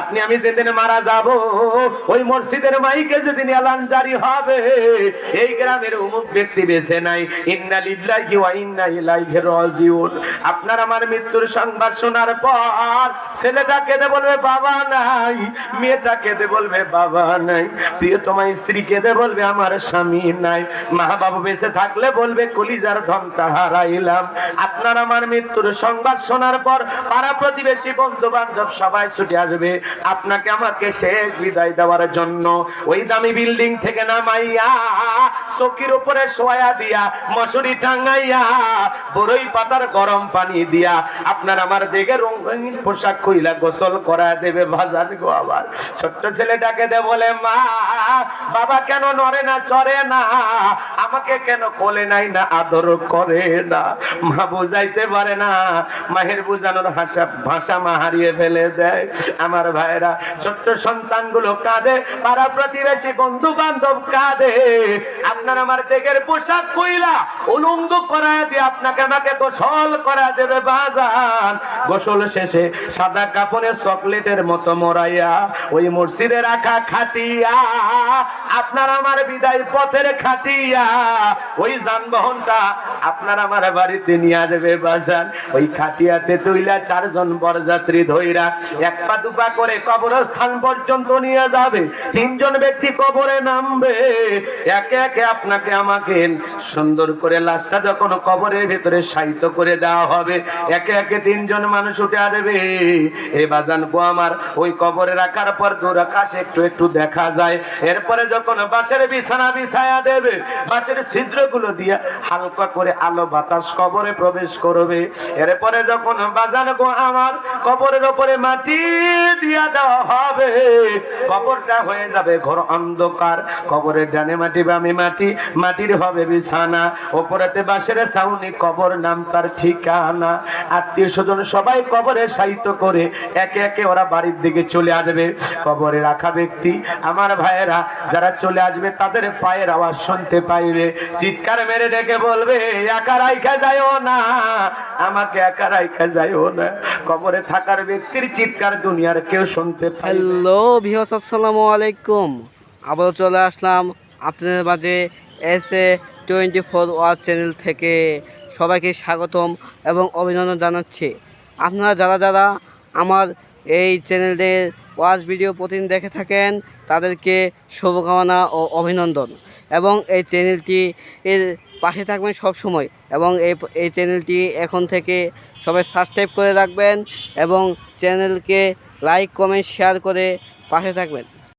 আপনি, আমি যেদিন মারা যাব, ওই মসজিদের মাইকে যেদিন এলান জারি হবে, এই গ্রামের অমুক ব্যক্তি বেছে নাই। ইন্না লিল্লাহি ওয়া ইন্না ইলাইহি রাজিউন। আপনার আমার মৃত্যুর সংবাদ শোনার পর ছেলেটা কেঁদে বলবে, বাবা নাই। মেয়েটা কেঁদে বলবে, বাবা নাই। প্রিয়তমা স্ত্রী কেঁদে বলবে, আমার স্বামী নাই। মা বাবা বেঁচে থাকলে বলবে, কলিজার ধনটা হারাইলাম। আপনার আমার মৃত্যুর সংবাদ শোনার পর পাড়া প্রতিবেশী বন্ধু বান্ধব সবাই ছুটে আসবে। আপনাকে আমাকে শেষ বিদায় দেওয়ার জন্য। ওই দামি বিল্ডিং থেকে নামাইয়া, চকির উপরে শোয়া দিয়া, মশুরি টাঙ্গাইয়া বড়ই পাতার গরম পানি দিয়া, আপনার আমার দেখে রঙিন পোশাক খুইলা গোসল করা দেবে ভাজান গো আবার। ছোট্ট ছেলেটাকে দে বলে, মা, বাবা কেন নড়ে না, চড়ে না? আমাকে কেন কোলে নাই না, আদর করে না? মা বুঝাইতে পারে না, মাহের বুঝানোর ভাষা ভাষা মা হারিয়ে ফেলে দেয়। আমার ভাইরা ছোট্ট সন্তানগুলো কাঁদে, পাড়া প্রতিবেশী বন্ধু বান্ধব কাঁদে। আপনার আমার দেখের পোশাক কইলা উলঙ্গ করায় দিয়ে আপনাকে আমাকে গোসল করা দেবে বাজান। গোসল শেষে সাদা কাপড়ে চকলেটের মতো মোড়াইয়া ওই মসজিদে রাখা খাটিয়া, আপনার আমার বিদায় পথের খাটিয়া, ওই যানবাহনটা আপনার আমার বাড়িতে নিয়ে আসবে বাজান ওই খাটিয়াতে তুইলা চারজন বরযাত্রী ধইরা এক পা দুপা করে কবরস্থান পর্যন্ত নিয়ে যাবে। তিনজন ব্যক্তি কবরে নামবে। একে একে আপনাকে আমাকে সুন্দর করে লাশটা যখন কবরের ভেতরে সাহিত্য করে দেওয়া হবে, একে একে তিনজন মানুষ উঠে আসবে। এ বাজান গো আমার, ওই কবরে রাখার পর দূর আকাশে একটু একটু দেখা যায়। এরপরে যখন বাঁশের বিছানা বিছায়া দেবে, বাঁশের ছিদ্রগুলো দিয়ে হালকা করে আলো বাতাস কবরে প্রবেশ করবে। এরপরে যখন বাজান গো আমার কবরের ওপরে মাটি দিয়া দেওয়া হবে, কবরটা হয়ে যাবে ঘর অন্ধকার। কবরের ডানে মাটি, বামে মাটি, মাটির হবে বিছানা। ওপরেতে বাঁশের ছাউনি, কবর নাম তার ঠিকানা। আত্মীয় স্বজন সবাই কবরে সাহিত্য করে একে একে ওরা বাড়ির দিকে চলে আসবে। কবরে রাখা ব্যক্তি, আমার ভাইয়েরা, যারা চলে আসবে, তাদের পায়ের আওয়াজ শুনতে পাইবে। চিৎকার মেরে ডেকে বলবে একা রাইখা যায়ও না, আমাকে একা রাইখা যায়ও না। কবরে থাকার ব্যক্তির চিৎকার দুনিয়ার কেউ শুনতে হ্যালো ভিওস আসসালামু আলাইকুম। আবারও চলে আসলাম আপনাদের মাঝে S A twenty four watch channel থেকে। সবাইকে স্বাগতম এবং অভিনন্দন জানাচ্ছি। আপনারা যারা যারা আমার এই চ্যানেলের ওয়াজ ভিডিও প্রতিদিন দেখে থাকেন, তাদেরকে শুভকামনা ও অভিনন্দন। এবং এই চ্যানেলটি এর পাশে থাকবেন সব সময় এবং এই এই চ্যানেলটি এখন থেকে সবাই সাবস্ক্রাইব করে রাখবেন এবং চ্যানেলকে লাইক কমেন্ট শেয়ার করে পাশে থাকবেন।